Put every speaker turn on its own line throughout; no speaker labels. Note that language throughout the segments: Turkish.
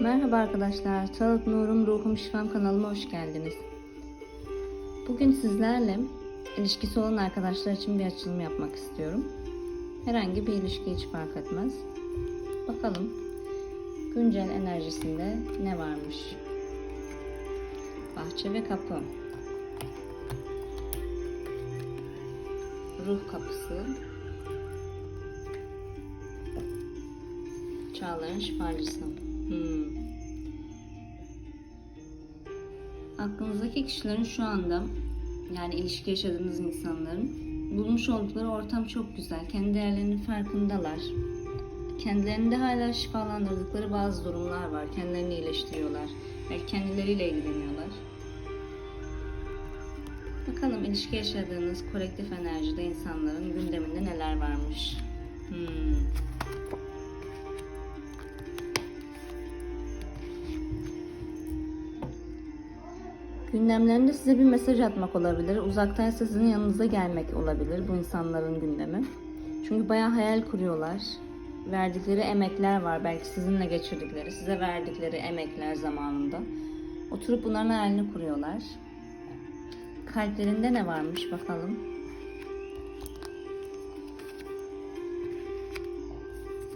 Merhaba arkadaşlar, Sağlık Nurum Ruhum Şifam kanalıma hoş geldiniz. Bugün sizlerle ilişkisi olan arkadaşlar için bir açılım yapmak istiyorum. Herhangi bir ilişki hiç fark etmez. Bakalım güncel enerjisinde ne varmış? Bahçe ve kapı. Ruh kapısı. Çağlayan şifacısı. Hmm. Aklınızdaki kişilerin şu anda yani ilişki yaşadığınız insanların bulmuş oldukları ortam çok güzel. Kendi değerlerinin farkındalar. Kendilerinde hala şifalandırdıkları bazı durumlar var. Kendilerini iyileştiriyorlar. Belki kendileriyle ilgileniyorlar. Bakalım ilişki yaşadığınız kolektif enerjide insanların gündeminde neler varmış. Hmm. Gündemlerinde size bir mesaj atmak olabilir. Uzaktaysa sizin yanınıza gelmek olabilir bu insanların gündemi. Çünkü bayağı hayal kuruyorlar. Verdikleri emekler var. Belki sizinle geçirdikleri, size verdikleri emekler zamanında. Oturup bunların hayalini kuruyorlar. Kalplerinde ne varmış bakalım.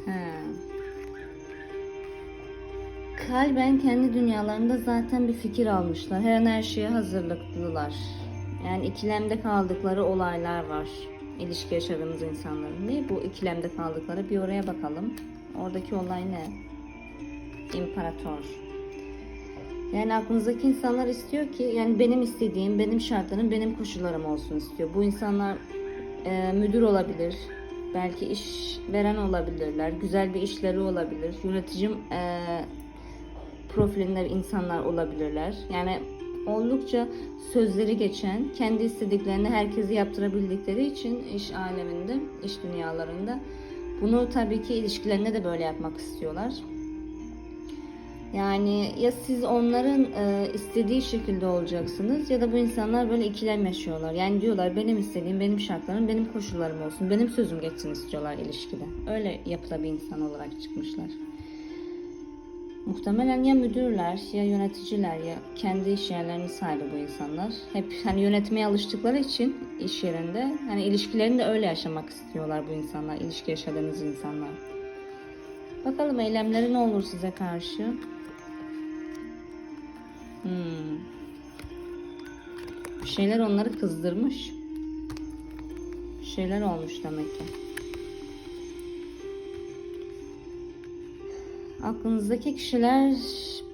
He. Kalben kendi dünyalarında zaten bir fikir almışlar. Her an her şeye hazırlıklılar. Yani ikilemde kaldıkları olaylar var. İlişki yaşadığımız insanların. Ne bu ikilemde kaldıkları? Bir oraya bakalım. Oradaki olay ne? İmparator. Yani aklınızdaki insanlar istiyor ki yani benim istediğim, benim şartlarım, benim koşullarım olsun istiyor. Bu insanlar e, müdür olabilir, belki iş veren olabilirler, güzel bir işleri olabilir, yöneticim e, profilinde insanlar olabilirler. Yani oldukça sözleri geçen, kendi istediklerini herkesi yaptırabildikleri için iş aleminde, iş dünyalarında bunu tabii ki ilişkilerinde de böyle yapmak istiyorlar. Yani ya siz onların e, istediği şekilde olacaksınız ya da bu insanlar böyle ikilem yaşıyorlar. Yani diyorlar benim istediğim, benim şartlarım, benim koşullarım olsun, benim sözüm geçsin istiyorlar ilişkide. Öyle yapıda bir insan olarak çıkmışlar. Muhtemelen ya müdürler ya yöneticiler ya kendi iş yerlerinin sahibi bu insanlar. Hep hani yönetmeye alıştıkları için iş yerinde hani ilişkilerini de öyle yaşamak istiyorlar bu insanlar, ilişki yaşadığınız insanlar. Bakalım eylemleri ne olur size karşı? Hmm. Bir şeyler onları kızdırmış. Bir şeyler olmuş demek ki. Aklınızdaki kişiler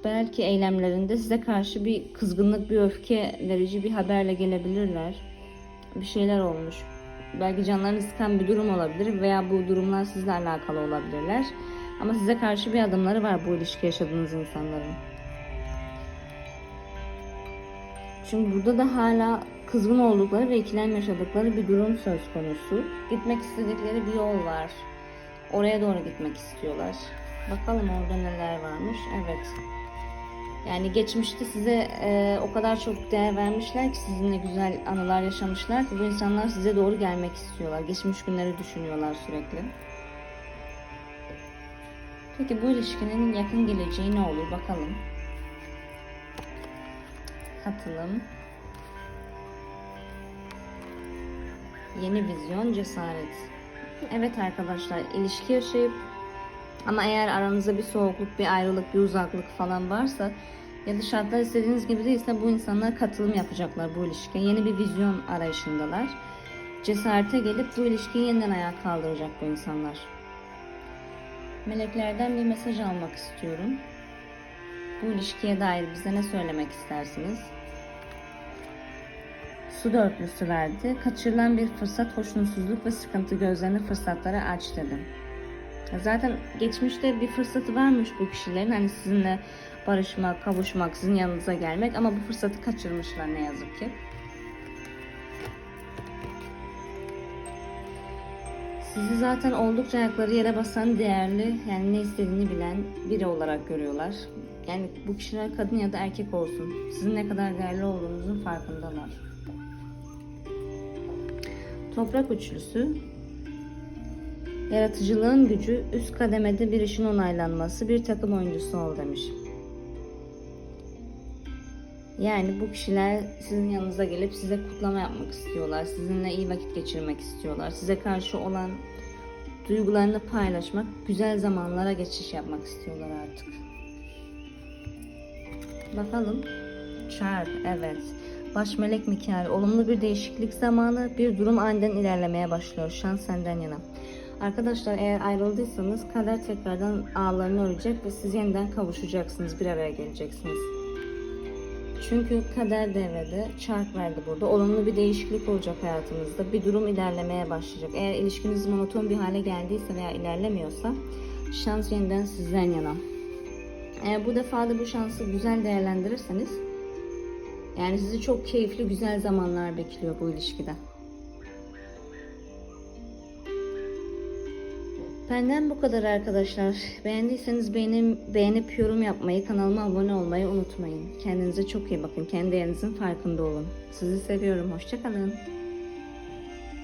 belki eylemlerinde size karşı bir kızgınlık, bir öfke verici bir haberle gelebilirler. Bir şeyler olmuş. Belki canlarını sıkan bir durum olabilir veya bu durumlar sizle alakalı olabilirler. Ama size karşı bir adımları var bu ilişki yaşadığınız insanların. Çünkü burada da hala kızgın oldukları ve ikilem yaşadıkları bir durum söz konusu. Gitmek istedikleri bir yol var. Oraya doğru gitmek istiyorlar. Bakalım orada neler varmış. Evet. Yani geçmişte size e, o kadar çok değer vermişler ki sizinle güzel anılar yaşamışlar ki bu insanlar size doğru gelmek istiyorlar. Geçmiş günleri düşünüyorlar sürekli. Peki bu ilişkinin yakın geleceği ne olur bakalım. Katılım. Yeni vizyon, cesaret. Evet arkadaşlar, ilişki yaşayıp ama eğer aranızda bir soğukluk, bir ayrılık, bir uzaklık falan varsa ya da şartlar istediğiniz gibi değilse bu insanlar katılım yapacaklar bu ilişkiye. Yeni bir vizyon arayışındalar. Cesarete gelip bu ilişkiyi yeniden ayağa kaldıracak bu insanlar. Meleklerden bir mesaj almak istiyorum. Bu ilişkiye dair bize ne söylemek istersiniz? Su dörtlüsü verdi. Kaçırılan bir fırsat, hoşnutsuzluk ve sıkıntı gözlerini fırsatlara aç dedim. Zaten geçmişte bir fırsatı varmış bu kişilerin hani sizinle barışmak, kavuşmak, sizin yanınıza gelmek ama bu fırsatı kaçırmışlar ne yazık ki. Sizi zaten oldukça ayakları yere basan değerli, yani ne istediğini bilen biri olarak görüyorlar. Yani bu kişiler kadın ya da erkek olsun. Sizin ne kadar değerli olduğunuzun farkındalar. Toprak üçlüsü Yaratıcılığın gücü üst kademede bir işin onaylanması bir takım oyuncusu ol demiş. Yani bu kişiler sizin yanınıza gelip size kutlama yapmak istiyorlar. Sizinle iyi vakit geçirmek istiyorlar. Size karşı olan duygularını paylaşmak, güzel zamanlara geçiş yapmak istiyorlar artık. Bakalım. Çark, evet. Baş melek Mikail, olumlu bir değişiklik zamanı, bir durum aniden ilerlemeye başlıyor. Şans senden yana. Arkadaşlar eğer ayrıldıysanız kader tekrardan ağlarını örecek ve siz yeniden kavuşacaksınız, bir araya geleceksiniz. Çünkü kader devrede, çark verdi burada. Olumlu bir değişiklik olacak hayatınızda. Bir durum ilerlemeye başlayacak. Eğer ilişkiniz monoton bir hale geldiyse veya ilerlemiyorsa şans yeniden sizden yana. Eğer bu defa da bu şansı güzel değerlendirirseniz yani sizi çok keyifli güzel zamanlar bekliyor bu ilişkide. Benden bu kadar arkadaşlar. Beğendiyseniz beğenim, beğenip yorum yapmayı, kanalıma abone olmayı unutmayın. Kendinize çok iyi bakın. Kendi yerinizin farkında olun. Sizi seviyorum. Hoşçakalın.